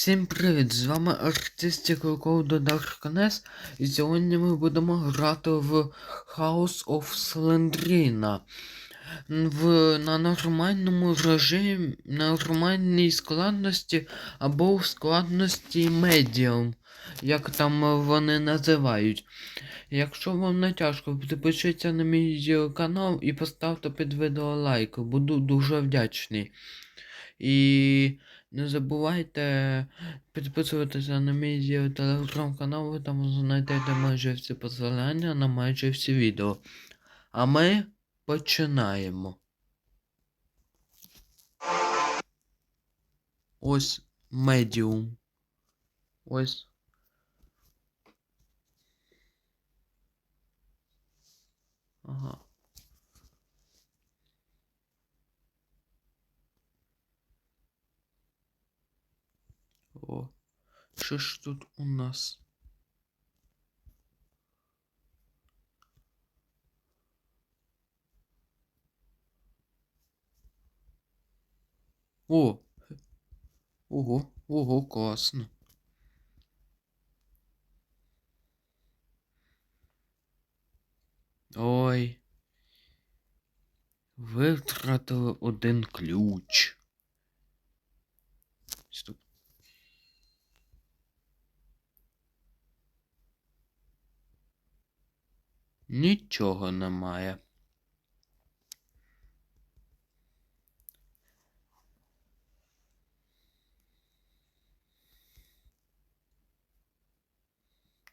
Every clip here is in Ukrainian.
Всім привіт! З вами артистик Коду Darkness і сьогодні ми будемо грати в House of Slendrina. В, на нормальному режимі, нормальній складності або в складності Medium, як там вони називають. Якщо вам не тяжко, підпишіться на мій канал і поставте під відео лайк. Буду дуже вдячний. І не забувайте підписуватися на мій телеграм-канал, ви там знайдете майже всі посилання на майже всі відео. А ми починаємо. Ось медіум. Ось. Ага. О, що ж тут у нас? О! Ого, ого, класно. Ой. Ви втратили один ключ. Стоп. Нічого немає.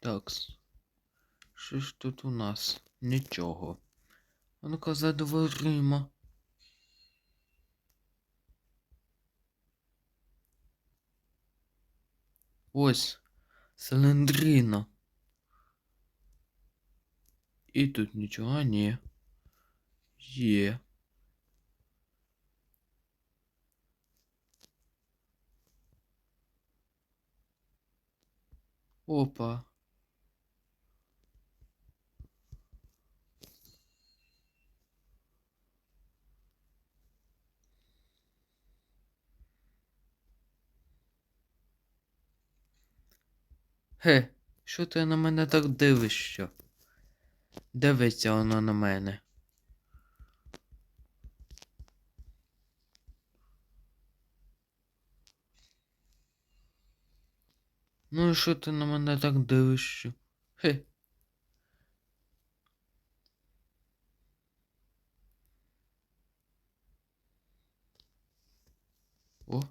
Такс. Що ж тут у нас? Нічого. А ну-ка за дверима. Ось. Цилиндрина. І тут нічого, ні. Є. Опа. Ге, що ти на мене так дивишся? Дивиться воно на мене. Ну і що ти на мене так дивишся? Хе. О.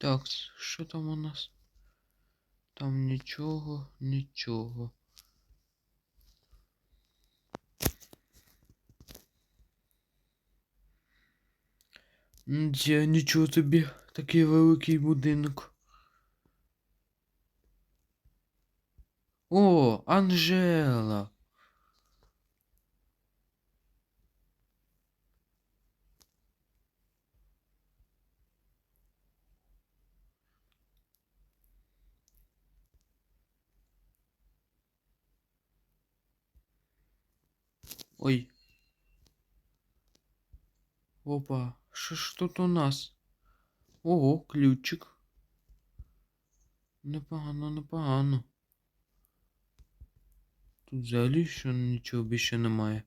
Так, що там у нас? Там нічого, нічого. Де нічого тобі, такий великий будинок. О, Анжела. Ой. Опа, що тут у нас? Ого, ключик. Непогано, непогано. Тут взагалі що нічого більше немає.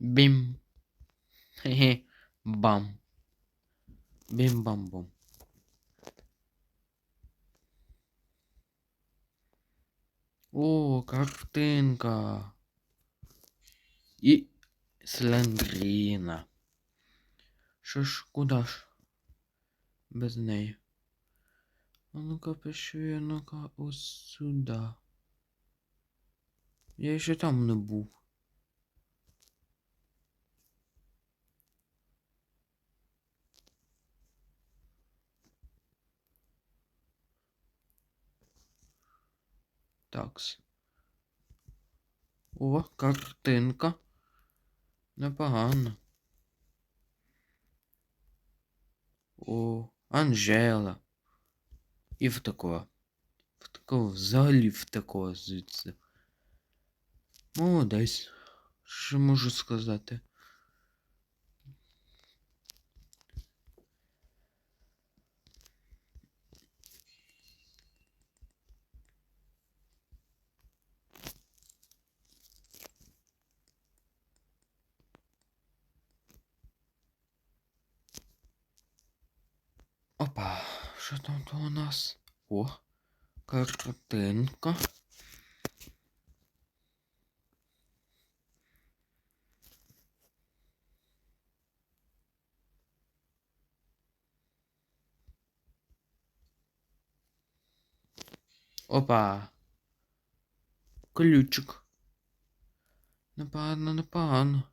Бім. Хе-хе. Бам. Бім-бам-бом. О, картинка. І Слендріна. Що ж, куди ж? Без неї. А ну-ка пишу я, ну-ка ось сюди. Я ще там не був. Такс. О, картинка. Непогано. О, Анжела. І втекла. Втекла взагалі втекла звідси. Молодець. Що можу сказати? Опа, що там то у нас? О, картинка. Опа. Ключик. Непогано, непогано.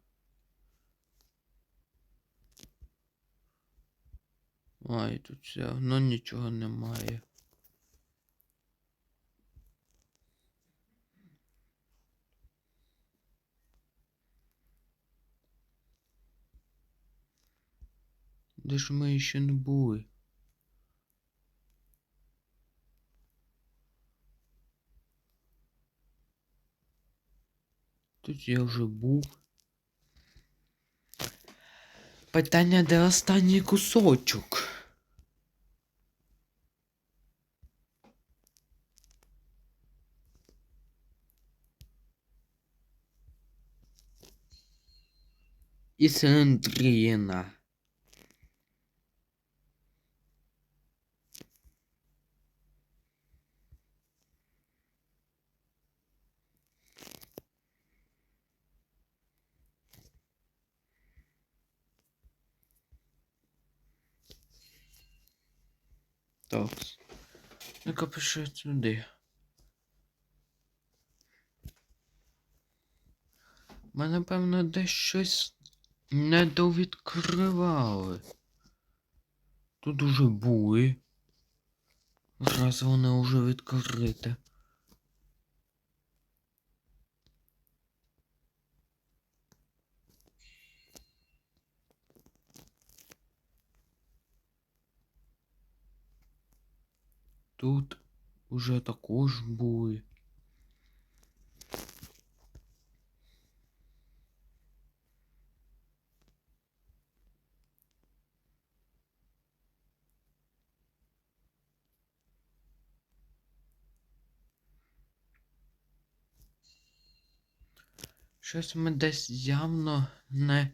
Ай, тут все одно нічого немає. Де ж ми ще не були? Тут я вже був. Питання, де останній кусочок? І Сендріна. Так. Ну-ка пиши сюди. Ми, напевно, десь щось не довідкривали. Тут уже були. Раз воно вже відкрите. Тут уже також були. Щось ми десь явно не,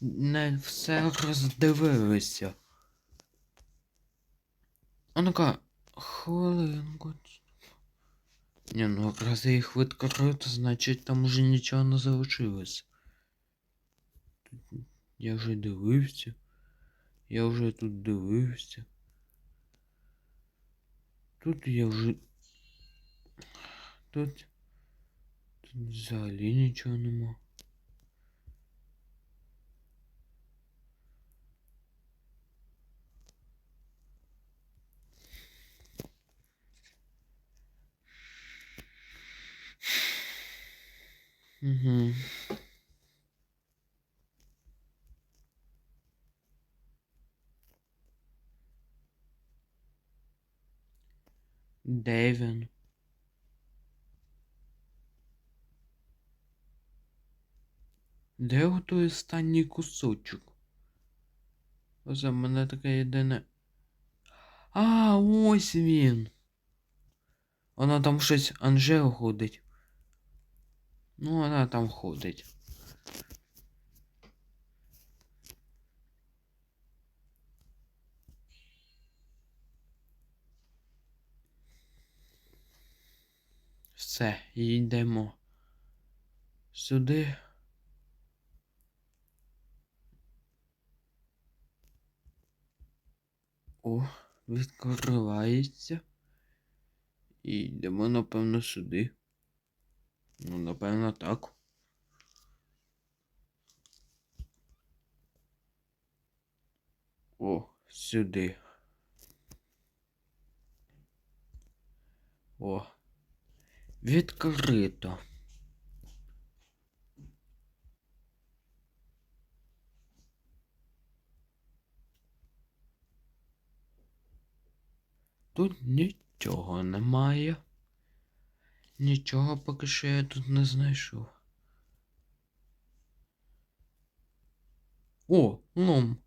не все роздивилися. А ну-ка, хвилинку. Ні, ну раз я їх відкрив, то значить там уже нічого не залишилось. Я вже дивився. Я вже тут дивився. Тут я вже. Тут. Тут взагалі нічого нема. Угу. Де? Де отой останній кусочок? Ось у мене таке єдине. А, ось він. Вона там щось Анжел ходить. Ну, вона там ходить. Все, йдемо сюди. О, відкривається. І йдемо, напевно, сюди. Ну, напевно, так. О, сюди. О. Відкрито. Тут нічого немає. Нічого поки що я тут не знайшов. О, лом.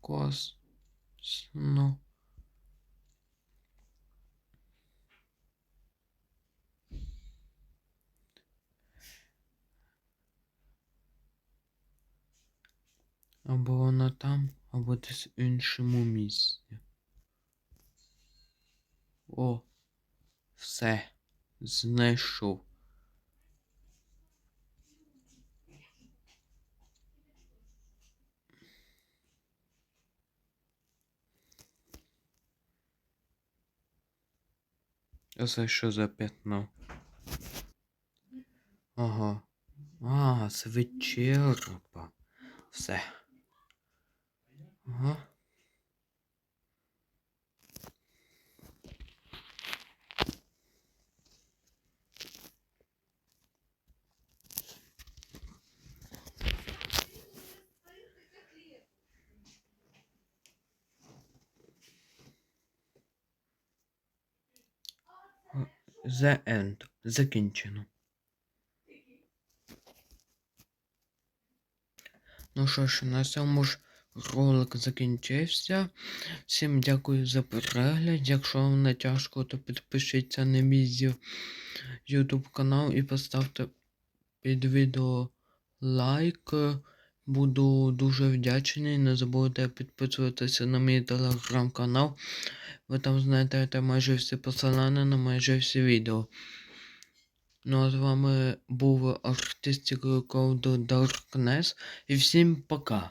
Клас. Ну. Або вона там, або десь в іншому місці. О, все. Знайшов. А це що за пятно? Ага. А, це від черепа. Все. Ага. The End. Закінчено. Ну що ж, на цьому ж ролик закінчився. Всім дякую за перегляд. Якщо вам не тяжко, то підпишіться на мій YouTube канал і поставте під відео лайк. Буду дуже вдячний. Не забудьте підписуватися на мій телеграм-канал. Ви там знайдете майже всі посилання на майже всі відео. Ну а з вами був артистик Code Darkness і всім пока.